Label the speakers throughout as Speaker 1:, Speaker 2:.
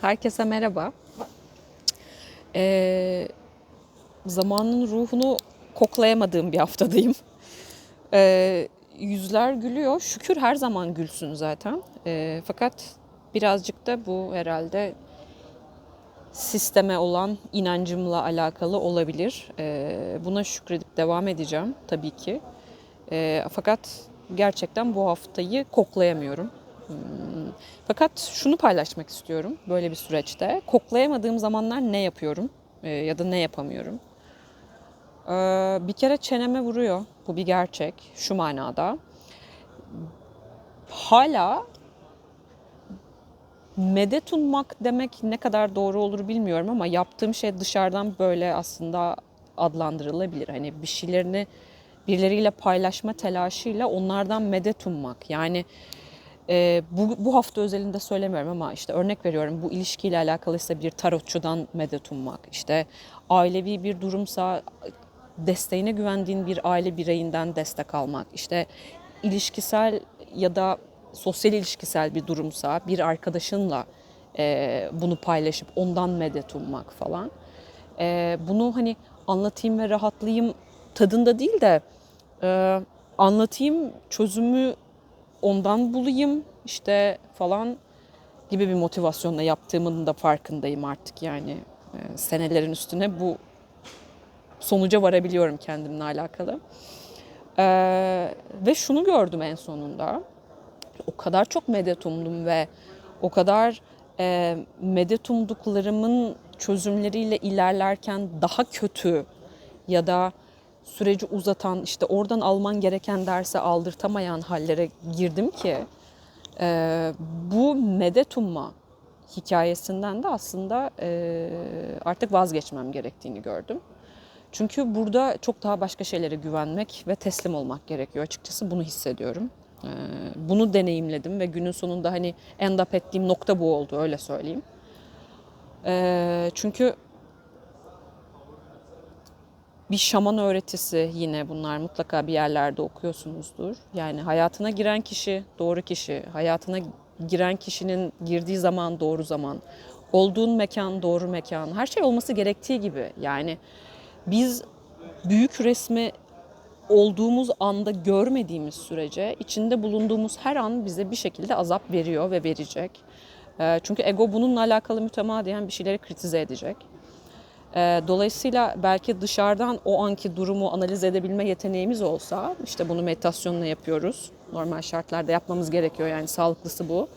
Speaker 1: Herkese merhaba. Ee, zamanın ruhunu koklayamadığım bir haftadayım. Ee, yüzler gülüyor. Şükür her zaman gülsün zaten. Ee, fakat birazcık da bu herhalde sisteme olan inancımla alakalı olabilir. Ee, buna şükredip devam edeceğim tabii ki. Ee, fakat gerçekten bu haftayı koklayamıyorum. Fakat şunu paylaşmak istiyorum böyle bir süreçte. Koklayamadığım zamanlar ne yapıyorum e, ya da ne yapamıyorum. Ee, bir kere çeneme vuruyor. Bu bir gerçek. Şu manada. Hala medet ummak demek ne kadar doğru olur bilmiyorum ama yaptığım şey dışarıdan böyle aslında adlandırılabilir. Hani bir şeylerini birileriyle paylaşma telaşıyla onlardan medet ummak. Yani e, bu, bu hafta özelinde söylemiyorum ama işte örnek veriyorum bu ilişkiyle alakalıysa bir tarotçudan medet ummak. İşte ailevi bir durumsa desteğine güvendiğin bir aile bireyinden destek almak. İşte ilişkisel ya da sosyal ilişkisel bir durumsa bir arkadaşınla e, bunu paylaşıp ondan medet ummak falan. E, bunu hani anlatayım ve rahatlayayım tadında değil de e, anlatayım çözümü ondan bulayım işte falan gibi bir motivasyonla yaptığımın da farkındayım artık yani e, senelerin üstüne bu sonuca varabiliyorum kendimle alakalı. E, ve şunu gördüm en sonunda. O kadar çok medet umdum ve o kadar e, medet umduklarımın çözümleriyle ilerlerken daha kötü ya da süreci uzatan işte oradan alman gereken dersi aldırtamayan hallere girdim ki e, bu medet umma hikayesinden de aslında e, artık vazgeçmem gerektiğini gördüm. Çünkü burada çok daha başka şeylere güvenmek ve teslim olmak gerekiyor. Açıkçası bunu hissediyorum. E, bunu deneyimledim ve günün sonunda hani end up ettiğim nokta bu oldu öyle söyleyeyim. E, çünkü bir şaman öğretisi yine bunlar mutlaka bir yerlerde okuyorsunuzdur. Yani hayatına giren kişi doğru kişi, hayatına giren kişinin girdiği zaman doğru zaman, olduğun mekan doğru mekan, her şey olması gerektiği gibi. Yani biz büyük resmi olduğumuz anda görmediğimiz sürece içinde bulunduğumuz her an bize bir şekilde azap veriyor ve verecek. Çünkü ego bununla alakalı mütemadiyen bir şeyleri kritize edecek. Dolayısıyla belki dışarıdan o anki durumu analiz edebilme yeteneğimiz olsa, işte bunu meditasyonla yapıyoruz. Normal şartlarda yapmamız gerekiyor yani sağlıklısı bu.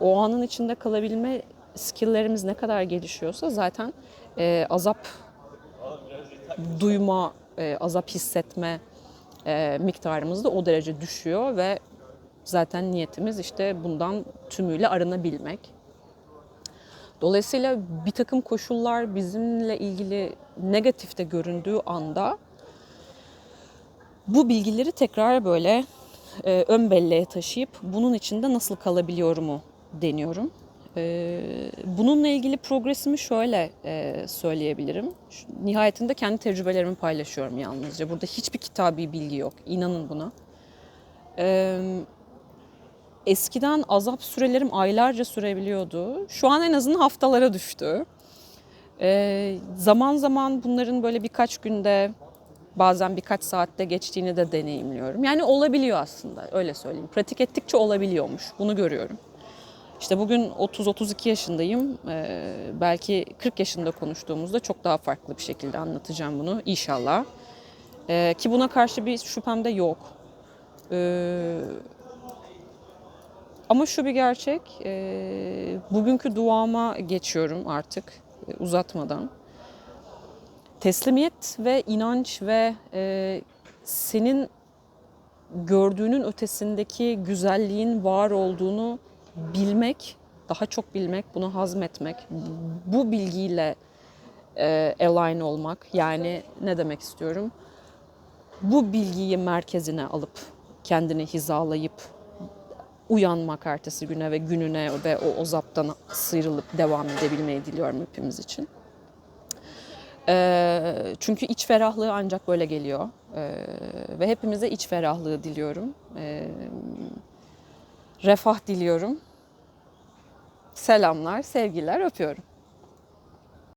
Speaker 1: O anın içinde kalabilme skilllerimiz ne kadar gelişiyorsa zaten azap duyma, azap hissetme miktarımız da o derece düşüyor ve zaten niyetimiz işte bundan tümüyle arınabilmek. Dolayısıyla bir takım koşullar bizimle ilgili negatifte göründüğü anda bu bilgileri tekrar böyle e, ön belleğe taşıyıp bunun içinde nasıl kalabiliyorumu deniyorum. E, bununla ilgili progresimi şöyle e, söyleyebilirim. Nihayetinde kendi tecrübelerimi paylaşıyorum yalnızca. Burada hiçbir kitabi bilgi yok. İnanın buna. Evet eskiden azap sürelerim aylarca sürebiliyordu. Şu an en azından haftalara düştü. Ee, zaman zaman bunların böyle birkaç günde bazen birkaç saatte geçtiğini de deneyimliyorum. Yani olabiliyor aslında öyle söyleyeyim. Pratik ettikçe olabiliyormuş. Bunu görüyorum. İşte bugün 30-32 yaşındayım. Ee, belki 40 yaşında konuştuğumuzda çok daha farklı bir şekilde anlatacağım bunu inşallah. Ee, ki buna karşı bir şüphem de yok. Ee, ama şu bir gerçek, e, bugünkü duama geçiyorum artık e, uzatmadan. Teslimiyet ve inanç ve e, senin gördüğünün ötesindeki güzelliğin var olduğunu bilmek, daha çok bilmek, bunu hazmetmek, bu bilgiyle e, align olmak. Yani ne demek istiyorum? Bu bilgiyi merkezine alıp, kendini hizalayıp, uyanmak ertesi güne ve gününe ve o, o zaptan sıyrılıp devam edebilmeyi diliyorum hepimiz için. E, çünkü iç ferahlığı ancak böyle geliyor. E, ve hepimize iç ferahlığı diliyorum. E, refah diliyorum. Selamlar, sevgiler, öpüyorum.